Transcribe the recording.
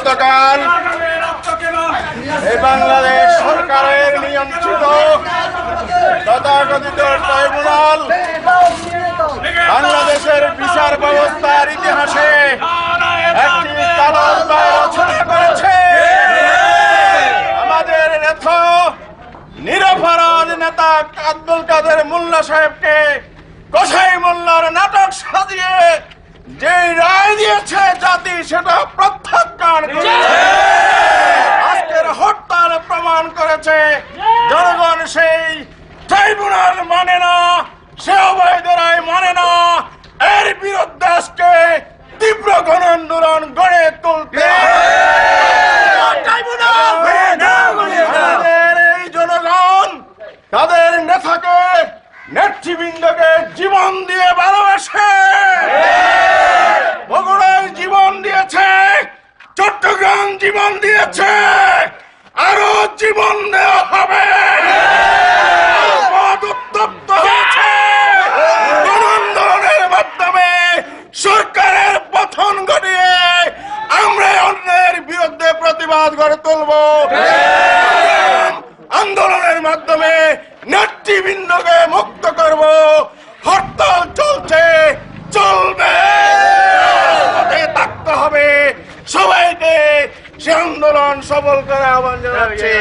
গতকাল এই বাংলাদেশ সরকারের নিয়ন্ত্রিত তথাকথিত ট্রাইব্যুনাল বাংলাদেশের বিচার ব্যবস্থার ইতিহাসে একটি রচনা করেছে। আমাদের নেতা নিরপরাধ নেতা আব্দুল কাদের মোল্লা সাহেবকে কসাই মোল্লার নাটক সাজিয়ে যে রায় দিয়েছে জাতি, সেটা প্রত্যাখ্যান করেছে। আজকের হরতাল প্রমাণ করেছে। জনগণ সেই ট্রাইব্যুনাল মানে না, সে অবৈধ রায় মানে না। এর বিরুদ্ধে আজকে তীব্র গণ আন্দোলন গড়ে তুলতে তাদের নেতাকে, নেতৃবৃন্দকে জীবন দিয়ে ভালোবাসে বগুড়ায় জীবন দিয়েছে চট্টগ্রাম জীবন দিয়েছে আরও জীবন দেওয়া হবে। উত্তপ্ত হয়েছে। সরকারের পতন ঘটিয়ে আমরা অন্যের বিরুদ্ধে প্রতিবাদ গড়ে তুলব। আন্দোলনের মাধ্যমে নেতৃবৃন্দকে মুক্ত করব। হরতাল চলছে, চলবে। থাকতে হবে। সবাইকে সে আন্দোলন সফল করে আহ্বান জানাচ্ছে।